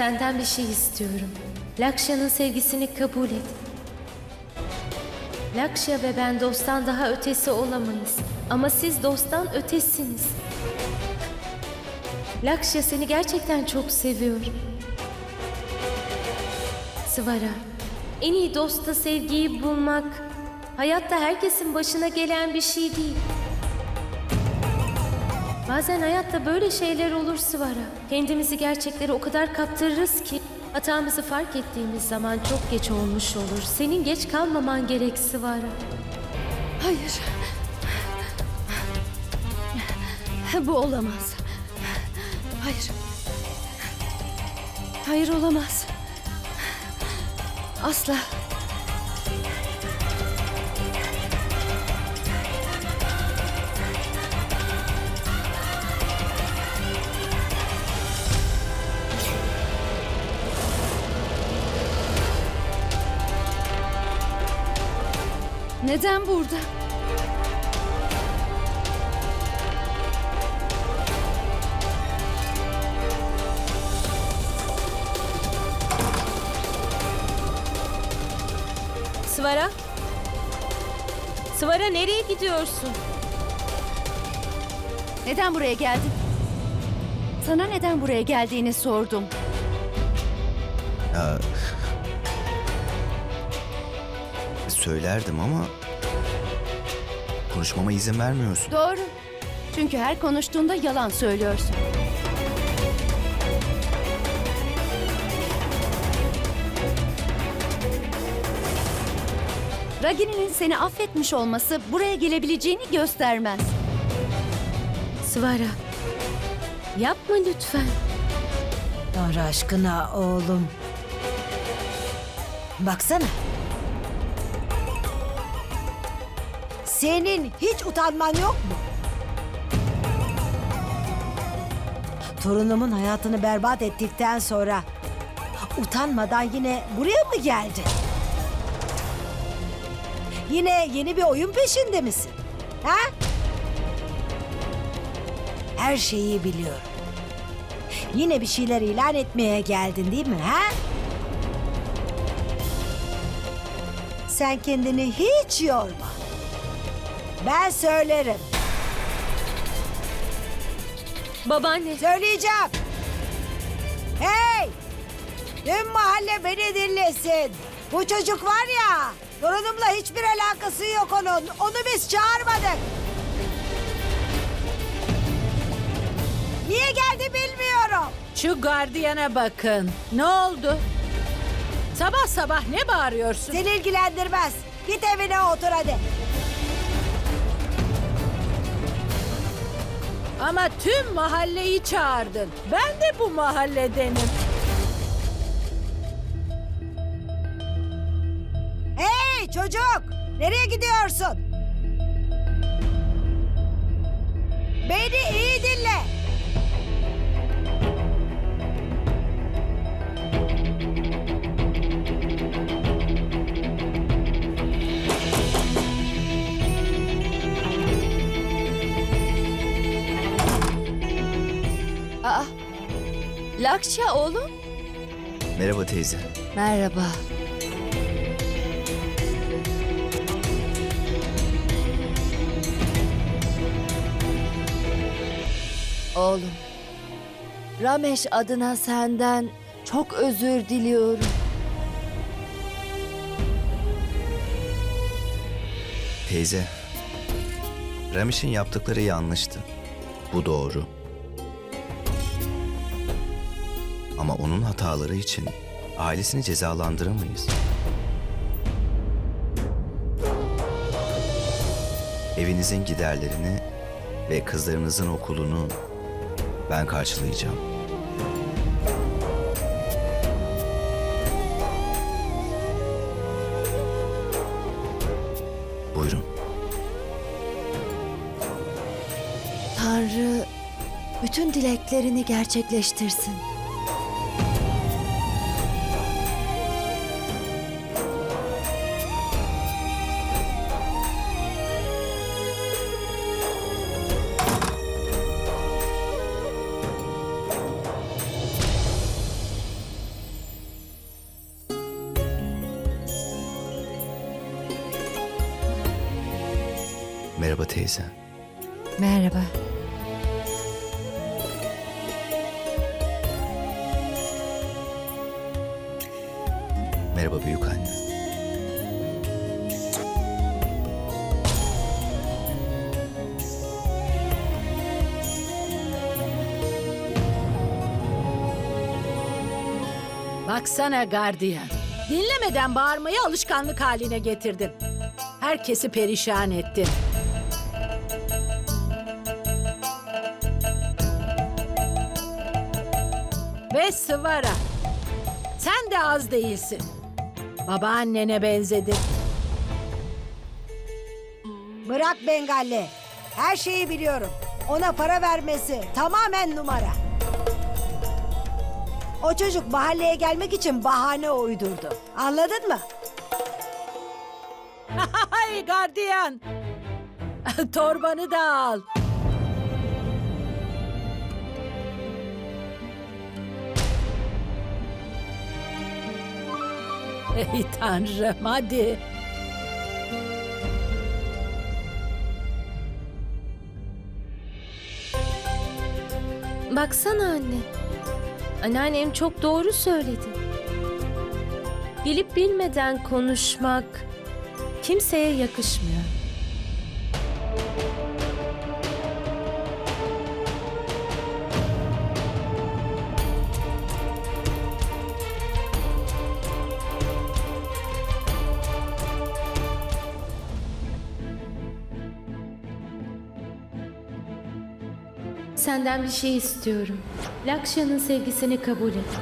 Senden bir şey istiyorum. Lakşa'nın sevgisini kabul et. Lakşa ve ben dosttan daha ötesi olamayız. Ama siz dosttan ötesiniz. Lakşa seni gerçekten çok seviyor. Sıvara, en iyi dosta sevgiyi bulmak hayatta herkesin başına gelen bir şey değil. Bazen hayatta böyle şeyler olur Sıvara. Kendimizi gerçeklere o kadar kaptırırız ki hatamızı fark ettiğimiz zaman çok geç olmuş olur. Senin geç kalmaman gerek Sıvara. Hayır. Bu olamaz. Hayır. Hayır olamaz. Asla. Neden burada? Sıvara? Sıvara nereye gidiyorsun? Neden buraya geldin? Sana neden buraya geldiğini sordum. Ya, söylerdim ama konuşmama izin vermiyorsun. Doğru. Çünkü her konuştuğunda yalan söylüyorsun. Ragini'nin seni affetmiş olması buraya gelebileceğini göstermez. Sıvara. Yapma lütfen. Tanrı aşkına oğlum. Baksana. Senin hiç utanman yok mu? Torunumun hayatını berbat ettikten sonra utanmadan yine buraya mı geldin? Yine yeni bir oyun peşinde misin? Ha? Her şeyi biliyorum. Yine bir şeyler ilan etmeye geldin değil mi ha? Sen kendini hiç yorma. Ben söylerim. Babaanne. Söyleyeceğim. Hey! Tüm mahalle beni dinlesin. Bu çocuk var ya, torunumla hiçbir alakası yok onun. Onu biz çağırmadık. Niye geldi bilmiyorum. Şu gardiyana bakın. Ne oldu? Sabah sabah ne bağırıyorsun? Seni ilgilendirmez. Git evine otur hadi. Ama tüm mahalleyi çağırdın. Ben de bu mahalledenim. Hey çocuk! Nereye gidiyorsun? Beni iyi dinle. Aa, Lakşa oğlum. Merhaba teyze. Merhaba. Oğlum, Ramesh adına senden çok özür diliyorum. Teyze. Ramish'in yaptıkları yanlıştı. Bu doğru. Ama onun hataları için ailesini cezalandıramayız. Evinizin giderlerini ve kızlarınızın okulunu ben karşılayacağım. Buyurun. Tanrı bütün dileklerini gerçekleştirsin. Merhaba teyze. Merhaba. Merhaba büyük anne. Baksana gardiyan. Dinlemeden bağırmayı alışkanlık haline getirdin. Herkesi perişan ettin. Ve Sıvara. Sen de az değilsin. Babaannene benzedin. Bırak Bengalli. Her şeyi biliyorum. Ona para vermesi tamamen numara. O çocuk mahalleye gelmek için bahane uydurdu. Anladın mı? Hay gardiyan. Torbanı da al. Ey tanrım hadi. Baksana anne. Anneannem çok doğru söyledi. Bilip bilmeden konuşmak kimseye yakışmıyor. Senden bir şey istiyorum. Lakşa'nın sevgisini kabul et.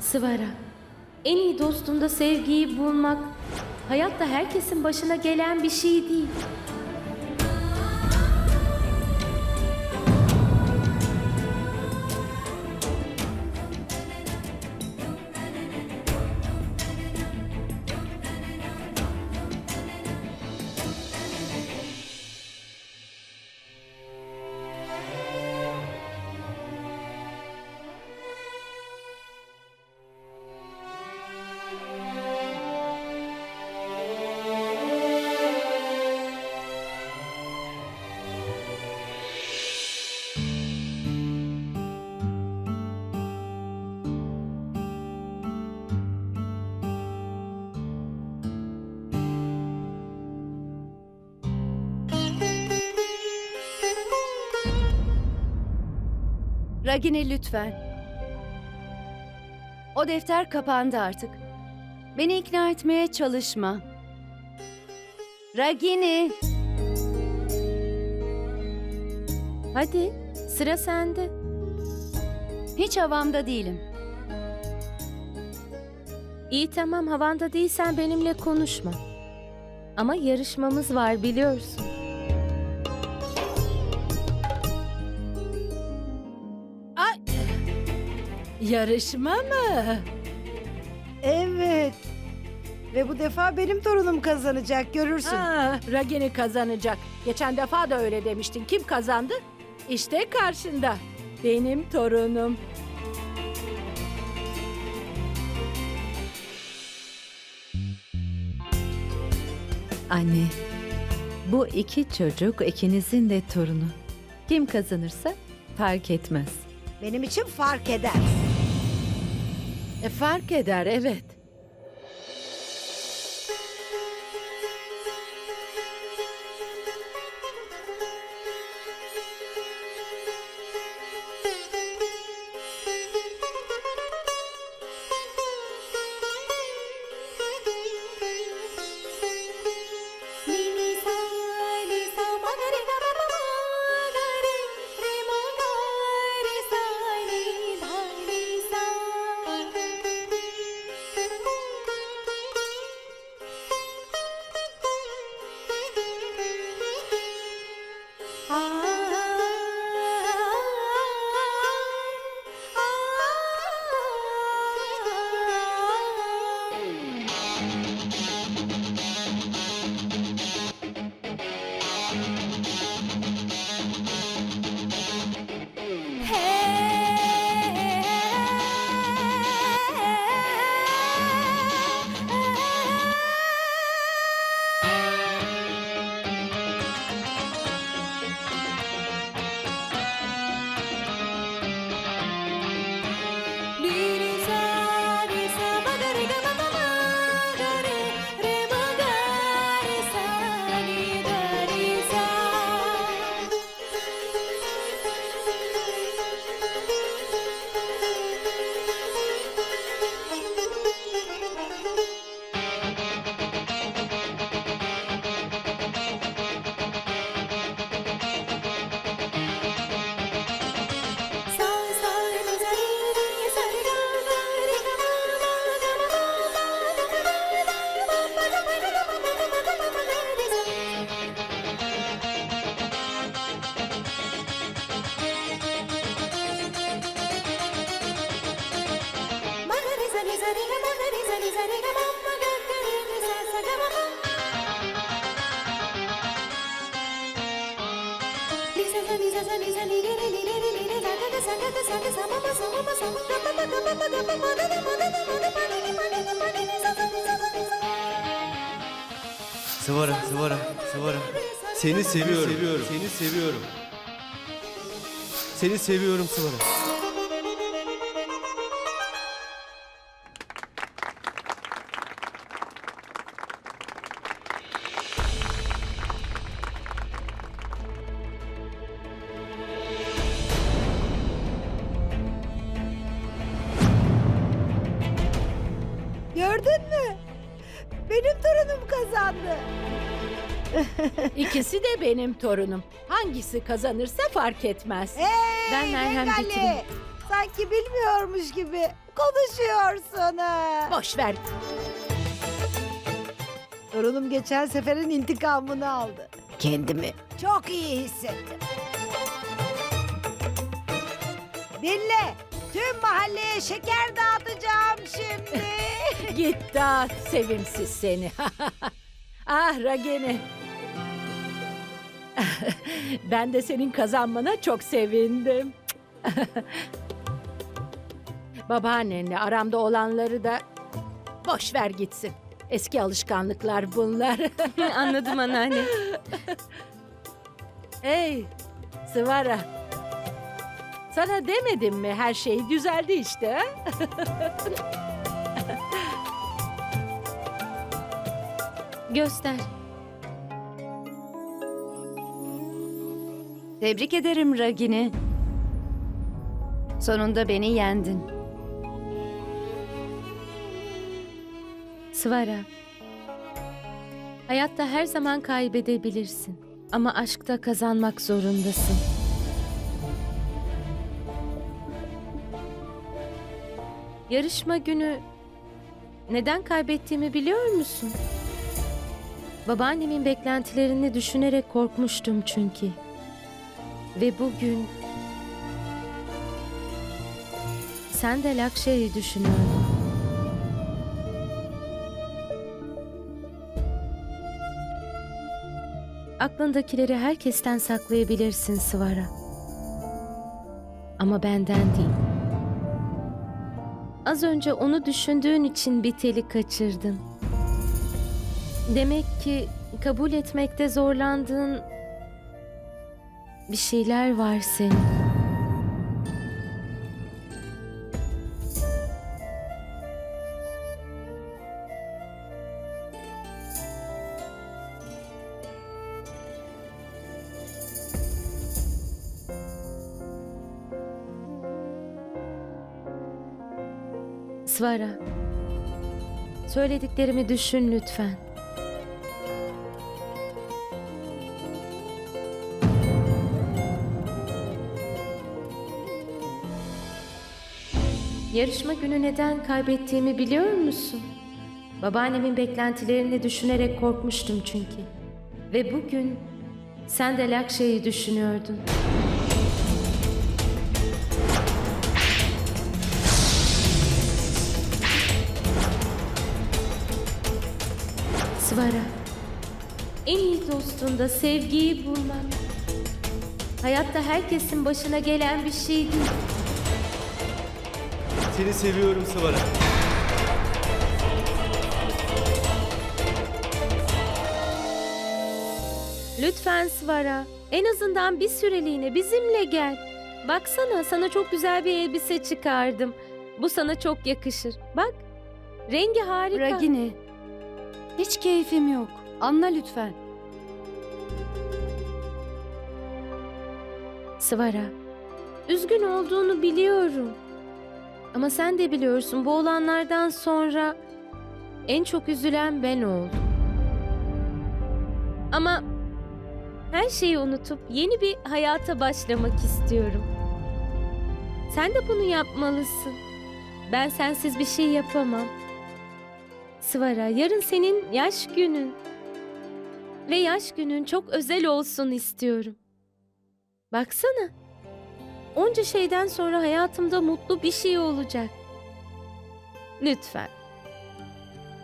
Sıvara. En iyi dostunda sevgiyi bulmak hayatta herkesin başına gelen bir şey değil. Ragini lütfen. O defter kapandı artık. Beni ikna etmeye çalışma. Ragini. Hadi sıra sende. Hiç havamda değilim. İyi tamam havanda değilsen benimle konuşma. Ama yarışmamız var biliyorsun. Yarışma mı? Evet. Ve bu defa benim torunum kazanacak görürsün. Ha, Ragini kazanacak. Geçen defa da öyle demiştin. Kim kazandı? İşte karşında. Benim torunum. Anne, bu iki çocuk ikinizin de torunu. Kim kazanırsa fark etmez. Benim için fark eder. E, fark eder evet. Sıvara, Sıvara, Sıvara. Seni seviyorum. seviyorum. Seni seviyorum. Seni seviyorum Sıvara. Torunum. Hangisi kazanırsa fark etmez. Hey Ben merhem Bengali, getireyim. Sanki bilmiyormuş gibi konuşuyorsun ha. Boş ver. Torunum geçen seferin intikamını aldı. Kendimi çok iyi hissettim. Dinle. Tüm mahalleye şeker dağıtacağım şimdi. Git dağıt sevimsiz seni. ah Ragini. ben de senin kazanmana çok sevindim. Babaannenle aramda olanları da boş ver gitsin. Eski alışkanlıklar bunlar. Anladım anneanne. hey Sıvara. Sana demedim mi her şey düzeldi işte. Göster. Tebrik ederim Ragini. Sonunda beni yendin. Svara. Hayatta her zaman kaybedebilirsin. Ama aşkta kazanmak zorundasın. Yarışma günü neden kaybettiğimi biliyor musun? Babaannemin beklentilerini düşünerek korkmuştum çünkü. Ve bugün sen de Lakşe'yi düşünüyordun. Aklındakileri herkesten saklayabilirsin Sıvara. Ama benden değil. Az önce onu düşündüğün için bir teli kaçırdın. Demek ki kabul etmekte zorlandığın bir şeyler var senin. Svara. Söylediklerimi düşün lütfen. Yarışma günü neden kaybettiğimi biliyor musun? Babaannemin beklentilerini düşünerek korkmuştum çünkü. Ve bugün sen de Lakşe'yi düşünüyordun. Svara. En iyi dostunda sevgiyi bulmak. Hayatta herkesin başına gelen bir şey değil. Seni seviyorum Sıvara. Lütfen Svara. En azından bir süreliğine bizimle gel. Baksana sana çok güzel bir elbise çıkardım. Bu sana çok yakışır. Bak. Rengi harika. Ragini. Hiç keyfim yok. Anla lütfen. Svara. Üzgün olduğunu biliyorum. Ama sen de biliyorsun bu olanlardan sonra en çok üzülen ben oldum. Ama her şeyi unutup yeni bir hayata başlamak istiyorum. Sen de bunu yapmalısın. Ben sensiz bir şey yapamam. Svara, yarın senin yaş günün. Ve yaş günün çok özel olsun istiyorum. Baksana. Onca şeyden sonra hayatımda mutlu bir şey olacak. Lütfen.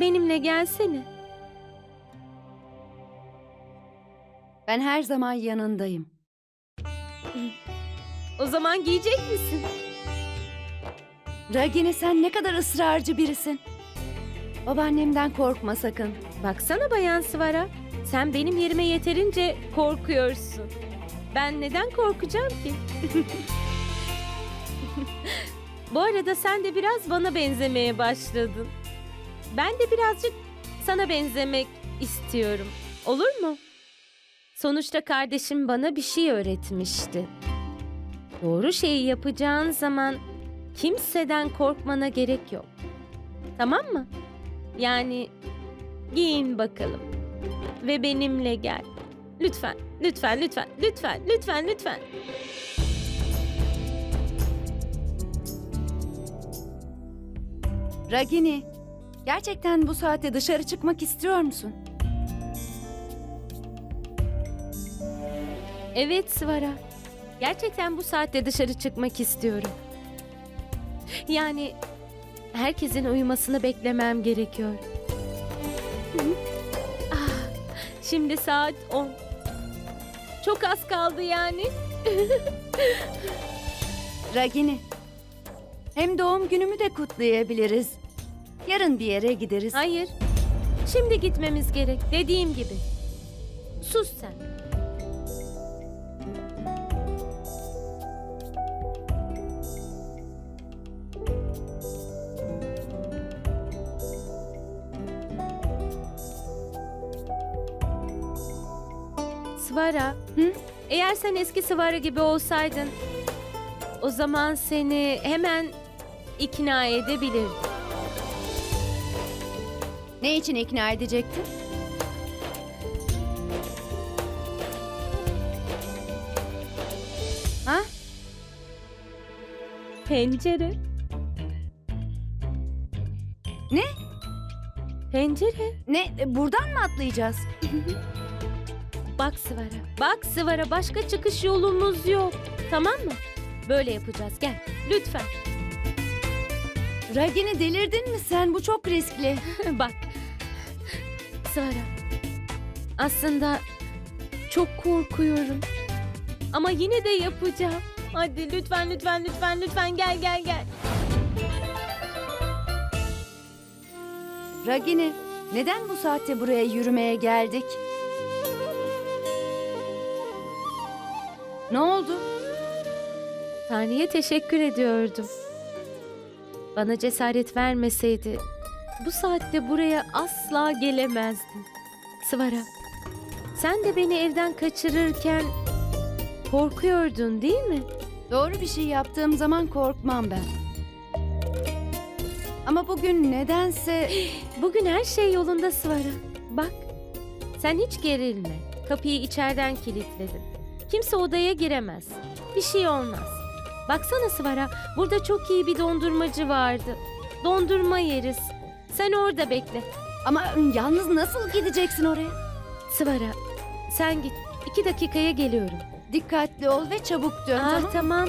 Benimle gelsene. Ben her zaman yanındayım. O zaman giyecek misin? Ragini sen ne kadar ısrarcı birisin. Babaannemden korkma sakın. Baksana Bayan Svara. Sen benim yerime yeterince korkuyorsun. Ben neden korkacağım ki? Bu arada sen de biraz bana benzemeye başladın. Ben de birazcık sana benzemek istiyorum. Olur mu? Sonuçta kardeşim bana bir şey öğretmişti. Doğru şeyi yapacağın zaman kimseden korkmana gerek yok. Tamam mı? Yani giyin bakalım ve benimle gel. Lütfen, lütfen, lütfen, lütfen, lütfen, lütfen. Ragini, gerçekten bu saatte dışarı çıkmak istiyor musun? Evet Svara. Gerçekten bu saatte dışarı çıkmak istiyorum. Yani herkesin uyumasını beklemem gerekiyor. ah, şimdi saat 10. Çok az kaldı yani. Ragini, hem doğum günümü de kutlayabiliriz. Yarın bir yere gideriz. Hayır. Şimdi gitmemiz gerek. Dediğim gibi. Sus sen. Svara. Hı? Eğer sen eski Svara gibi olsaydın o zaman seni hemen ikna edebilirdim. Ne için ikna edecektin? Ha? Pencere. Ne? Pencere. Ne? E, Buradan mı atlayacağız? Bak Sıvara. Bak Sıvara başka çıkış yolumuz yok. Tamam mı? Böyle yapacağız. Gel. Lütfen. Ragini delirdin mi sen? Bu çok riskli. Bak. Sıvara. Aslında çok korkuyorum. Ama yine de yapacağım. Hadi lütfen lütfen lütfen lütfen gel gel gel. Ragini, neden bu saatte buraya yürümeye geldik? Ne oldu? Tanrı'ya teşekkür ediyordum. Bana cesaret vermeseydi bu saatte buraya asla gelemezdim. Sıvara, sen de beni evden kaçırırken korkuyordun değil mi? Doğru bir şey yaptığım zaman korkmam ben. Ama bugün nedense Bugün her şey yolunda Sıvara. Bak, sen hiç gerilme. Kapıyı içeriden kilitledim. Kimse odaya giremez. Bir şey olmaz. Baksana Sıvara, burada çok iyi bir dondurmacı vardı. Dondurma yeriz. Sen orada bekle. ama yalnız nasıl gideceksin oraya? Sıvara, sen git. İki dakikaya geliyorum. Dikkatli ol ve çabuk dön. Ah, tamam? tamam.